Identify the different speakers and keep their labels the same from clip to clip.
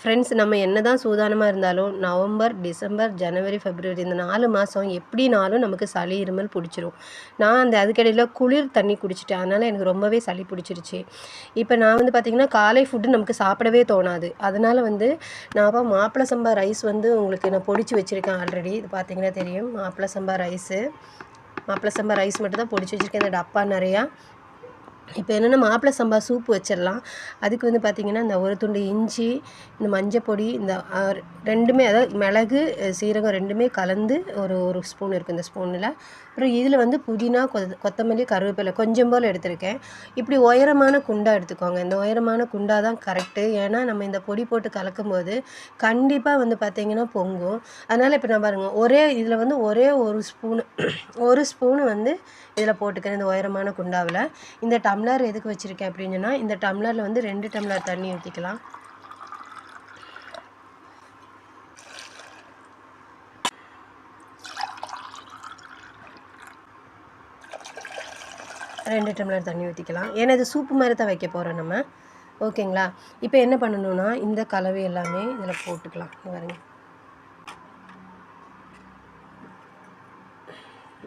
Speaker 1: Friends நம்ம என்ன தான் சூதானமாக இருந்தாலும் நவம்பர் டிசம்பர் ஜனவரி ஃபெப்ரவரி இந்த நாலு மாதம் எப்படினாலும் நமக்கு சளி இருமல் பிடிச்சிரும். நான் அந்த அதுக்கடையில் குளிர் தண்ணி குடிச்சிட்டேன். அதனால் எனக்கு ரொம்பவே சளி பிடிச்சிருச்சு. இப்போ நான் வந்து பார்த்திங்கன்னா காலை ஃபுட்டு நமக்கு சாப்பிடவே தோணாது. அதனால் வந்து நான் அப்போ மாப்பிள சம்பா ரைஸ் வந்து உங்களுக்கு நான் பொடிச்சு வச்சுருக்கேன் ஆல்ரெடி இது பார்த்தீங்கன்னா தெரியும். மாப்பிள சம்பா ரைஸு மாப்பிள சம்பா ரைஸ் மட்டும் தான் பொடிச்சு வச்சுருக்கேன். இந்த டப்பா நிறையா. இப்போ என்னென்னா மாப்பிள்ளை சம்பா சூப் வச்சிடலாம். அதுக்கு வந்து பார்த்திங்கன்னா இந்த ஒரு துண்டு இஞ்சி இந்த மஞ்சள் பொடி இந்த ரெண்டுமே அதாவது மிளகு சீரகம் ரெண்டுமே கலந்து ஒரு ஒரு ஸ்பூன் இருக்குது இந்த ஸ்பூனில். அப்புறம் இதில் வந்து புதினா கொ கொத்தமல்லி கருவேப்பிலை கொஞ்சம் போல் எடுத்திருக்கேன். இப்படி உயரமான குண்டா எடுத்துக்கோங்க. இந்த உயரமான குண்டா தான் கரெக்டு ஏன்னா நம்ம இந்த பொடி போட்டு கலக்கும்போது கண்டிப்பாக வந்து பார்த்திங்கன்னா பொங்கும். அதனால் இப்போ நான் பாருங்கள் ஒரே இதில் வந்து ஒரே ஒரு ஸ்பூனு ஒரு ஸ்பூனு வந்து இதில் போட்டுக்கிறேன் இந்த உயரமான குண்டாவில். இந்த டம்ளர் எதுக்கு வச்சுருக்கேன் அப்படின்னு சொன்னால் இந்த டம்ளரில் வந்து ரெண்டு டம்ளர் தண்ணி ஊற்றிக்கலாம் ரெண்டு டம்ளர் தண்ணி ஊற்றிக்கலாம் ஏன்னா இது சூப்பு மாதிரி தான் வைக்க போகிறோம் நம்ம. ஓகேங்களா? இப்போ என்ன பண்ணணும்னா இந்த கலவை எல்லாமே இதில் போட்டுக்கலாம். இங்க பாருங்க.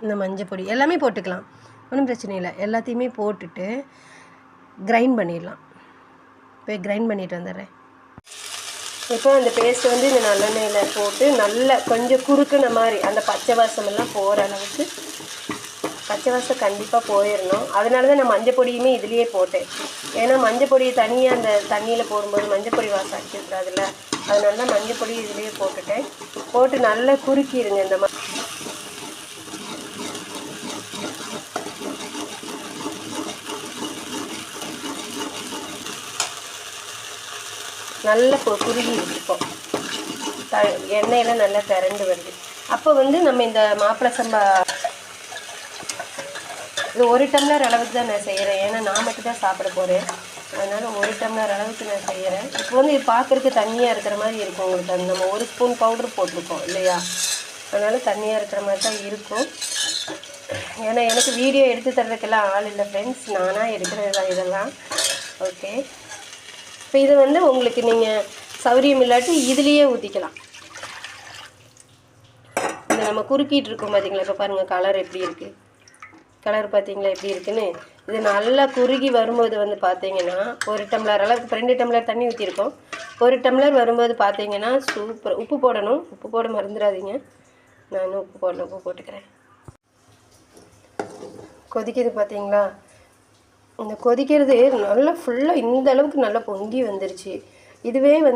Speaker 1: இந்த மஞ்சள் பொடி எல்லாமே போட்டுக்கலாம். ஒன்றும் பிரச்சனை இல்லை. எல்லாத்தையுமே போட்டுட்டு கிரைண்ட் பண்ணிடலாம். போய் கிரைண்ட் பண்ணிட்டு வந்துடுறேன். இப்போ அந்த பேஸ்ட் வந்து இந்த நல்லெண்ணெயில் போட்டு நல்ல கொஞ்சம் குறுக்குன மாதிரி அந்த பச்சை வாசமெல்லாம் போகிற அளவுக்கு பச்சை வாசம் கண்டிப்பாக போயிடணும். அதனால தான் நான் மஞ்சள் பொடியுமே இதுலேயே போட்டேன். ஏன்னா மஞ்சள் பொடியை தனியாக அந்த தண்ணியில் போடும்போது மஞ்சள் பொடி வாசம் அடிச்சிருக்காதுல்ல அதனால தான் மஞ்சள் பொடி இதுலேயே போட்டுட்டேன். போட்டு நல்லா குறுக்கிடுங்க இந்த மாதிரி நல்லா பொ- குறுகி இருக்கும். த எண்ணெயில் நல்லா திரண்டு வருது. அப்போ வந்து நம்ம இந்த மாப்பிள சம்பா இது ஒரு டம்ளர் அளவுக்கு தான் நான் செய்கிறேன் ஏன்னா நான் மட்டும் தான் சாப்பிட போகிறேன் அதனால் ஒரு டம்ளர் அளவுக்கு நான் செய்கிறேன் இப்போ வந்து இது பார்க்குறதுக்கு தண்ணியாக இருக்கிற மாதிரி இருக்கும் உங்களுக்கு. அந்த நம்ம ஒரு ஸ்பூன் பவுடர் போட்டிருக்கோம் இல்லையா? அதனால் தண்ணியாக இருக்கிற மாதிரி தான் இருக்கும். ஏன்னா எனக்கு வீடியோ எடுத்து தர்றதுக்கெல்லாம் ஆள் இல்லை ஃப்ரெண்ட்ஸ் நானாக எடுக்கிறதா இதெல்லாம். ஓகே இப்போ இது வந்து உங்களுக்கு நீங்கள் சௌரியம் இல்லாட்டி இதுலேயே ஊற்றிக்கலாம் இந்த நம்ம குறுக்கிட்டு இருக்கோம் பார்த்தீங்களா இப்போ பாருங்கள் கலர் எப்படி இருக்குது கலர் பார்த்தீங்களா எப்படி இருக்குன்னு? இது நல்லா குறுகி வரும்போது வந்து பார்த்தீங்கன்னா ஒரு டம்ளர் அளவுக்கு ரெண்டு டம்ளர் தண்ணி ஊற்றிருக்கோம் ஒரு டம்ளர் வரும்போது பார்த்தீங்கன்னா சூப்பர் உப்பு போடணும். உப்பு போட மறந்துடாதீங்க. நான் உப்பு போடணும் உப்பு போட்டுக்கிறேன். கொதிக்குது பார்த்தீங்களா இந்த கொதிக்கிறது நல்லா ஃபுல்லாக இந்த அளவுக்கு நல்லா பொங்கி வந்துருச்சு. இதுவே வந்து